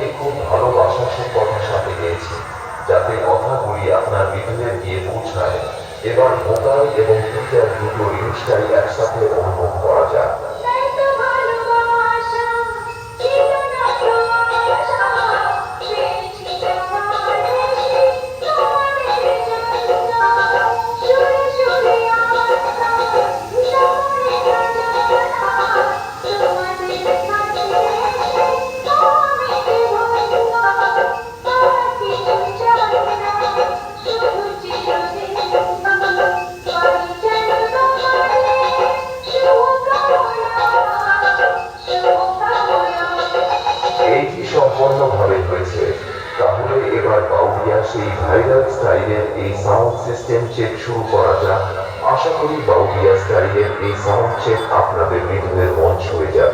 ভোকালকে খুব ভালোবাসার সে কথা সাথে গেয়েছি যাতে কথাগুলি আপনার ভিতরে গিয়ে পৌঁছায়। এবার ভোকাল এবং গিটার দুটো জিনিসটাই একসাথে অনুভব করা যায় এইটি সম্পূর্ণভাবে হয়েছে। তাহলে এবার বাউরিয়া সেই ভাইরাল স্টাইলের এই সাউন্ড সিস্টেম চেক শুরু করা যাক। আশা করি বাউরিয়া স্টাইলের এই সাউন্ড চেক আপনাদের হৃদয়ের মঞ্চ হয়ে যাবে।